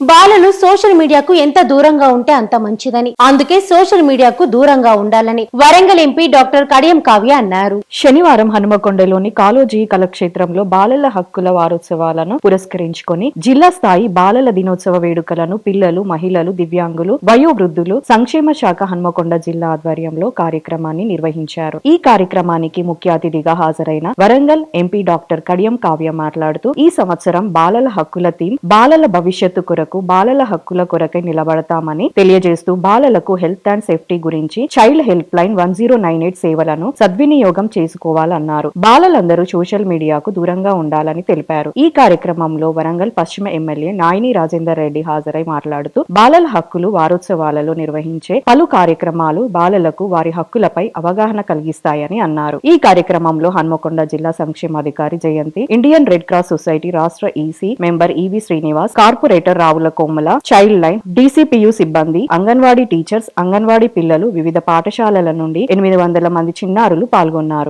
బాలలు సోషల్ మీడియాకు ఎంత దూరంగా ఉంటే అంత మంచిదని. అందుకే సోషల్ మీడియాకు దూరంగా ఉండాలని వరంగల్ ఎంపీ డాక్టర్ కడియం కావ్య అన్నారు. శనివారం హనుమకొండలోని కాలోజీ కళాక్షేత్రంలో బాలల హక్కుల వారోత్సవాలను పురస్కరించుకొని జిల్లా స్థాయి బాలల దినోత్సవ వేడుకలను పిల్లలు మహిళలు దివ్యాంగులు వయోవృద్ధులు సంక్షేమ శాఖ హనుమకొండ జిల్లా ఆధ్వర్యంలో కార్యక్రమాన్ని నిర్వహించారు. ఈ కార్యక్రమానికి ముఖ్య అతిథిగా హాజరైన వరంగల్ ఎంపీ డాక్టర్ కడియం కావ్య మాట్లాడుతూ ఈ సంవత్సరం బాలల హక్కుల థీమ్ బాలల భవిష్యత్తు కొరకు బాలల హక్కుల కొరకై నిలబడతామని తెలియజేస్తూ బాలలకు హెల్త్ అండ్ సేఫ్టీ గురించి child help line one zero nine eight సేవలను సద్వినియోగం చేసుకోవాలన్నారు. బాలలందరూ సోషల్ మీడియాకు దూరంగా ఉండాలని తెలిపారు. ఈ కార్యక్రమంలో వరంగల్ పశ్చిమ ఎమ్మెల్యే నాయిని రాజేందర్ రెడ్డి హాజరై మాట్లాడుతూ బాలల హక్కులు వారోత్సవాలలో నిర్వహించే పలు కార్యక్రమాలు బాలలకు వారి హక్కులపై అవగాహన కలిగిస్తాయని అన్నారు. ఈ కార్యక్రమంలో హన్మకొండ జిల్లా సంక్షేమాధికారి Jayanthi Indian red cross society రాష్ట్ర EC member E V Srinivas corporator Ravula Kommala child line DCPU సిబ్బంది అంగన్వాడీ టీచర్స్ అంగన్వాడీ పిల్లలు వివిధ పాఠశాలల నుండి ఎనిమిది వందల మంది చిన్నారులు పాల్గొన్నారు.